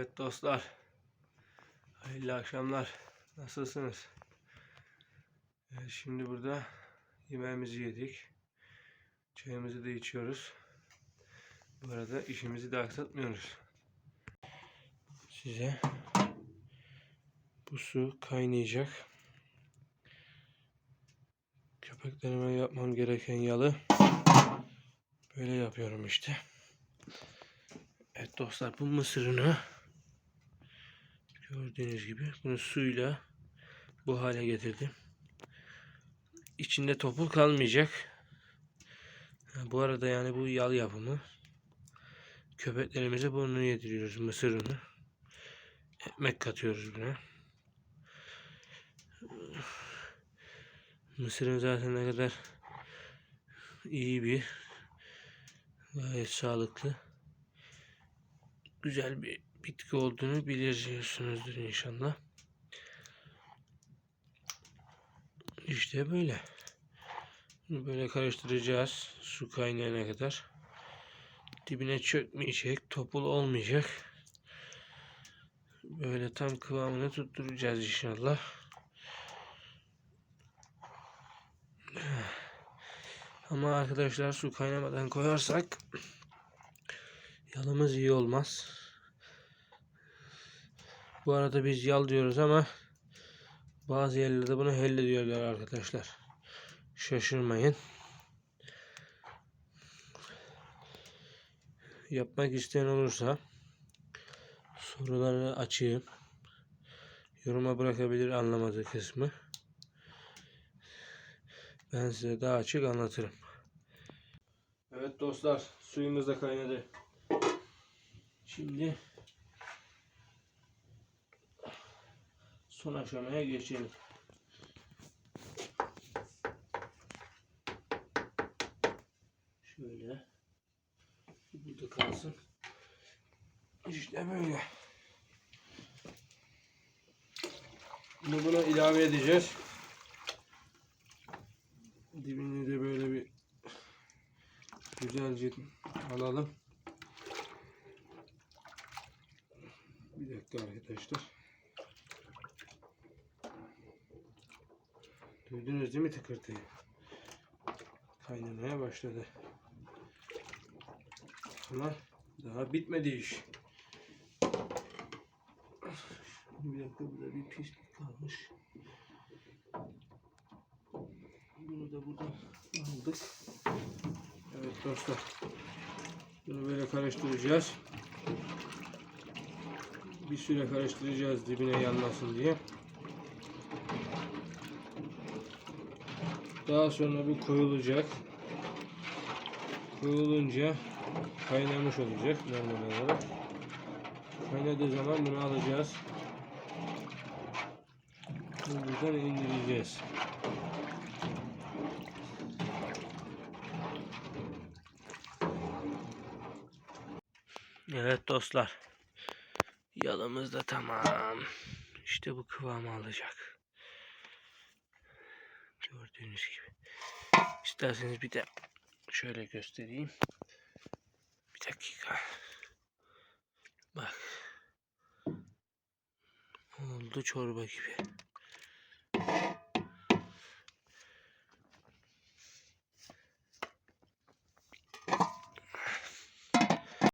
Evet dostlar. Hayırlı akşamlar. Nasılsınız? Evet, şimdi burada yemeğimizi yedik. Çayımızı da içiyoruz. Bu arada işimizi de aksatmıyoruz. Size bu su kaynayacak. Köpeklerime yapmam gereken yalı böyle yapıyorum işte. Evet dostlar bu mısırını gördüğünüz gibi bunu suyla bu hale getirdim. İçinde topul kalmayacak. Bu arada yani bu yal yapımı. Köpeklerimize bunu yediriyoruz mısırını. Ekmek katıyoruz buna. Mısırın zaten ne kadar iyi bir gayet sağlıklı güzel bir bitki olduğunu biliyorsunuzdur inşallah. İşte böyle. Böyle karıştıracağız su kaynayana kadar. Dibine çökmeyecek, topul olmayacak. Böyle tam kıvamını tutturacağız inşallah. Ama arkadaşlar su kaynamadan koyarsak Yalımız iyi olmaz. Bu arada biz yal diyoruz ama bazı yerlerde bunu helle diyorlar arkadaşlar. Şaşırmayın. Yapmak isteyen olursa soruları açayım. Yoruma bırakabilir anlamadığı kısmı. Ben size daha açık anlatırım. Evet dostlar suyumuz da kaynadı. Şimdi son aşamaya geçelim. Şöyle burada kalsın. İşte böyle. Bunu buna ilave edeceğiz. Dibini de böyle bir güzelce alalım. Bir dakika arkadaşlar. Duydunuz değil mi tıkırtıyı? Kaynamaya başladı. Ama daha bitmedi iş. Bir dakika burada bir pislik kalmış. Bunu da buradan aldık. Evet dostlar. Bunu böyle karıştıracağız bir süre karıştıracağız dibine yanmasın diye. Daha sonra bu koyulacak. Koyulunca kaynamış olacak normal olarak. Kaynadığı zaman bunu alacağız. Buradan indireceğiz. Evet dostlar. Yalımız da tamam. İşte bu kıvamı alacak. Gördüğünüz gibi. İsterseniz bir de şöyle göstereyim. Bir dakika. Bak. Oldu çorba gibi.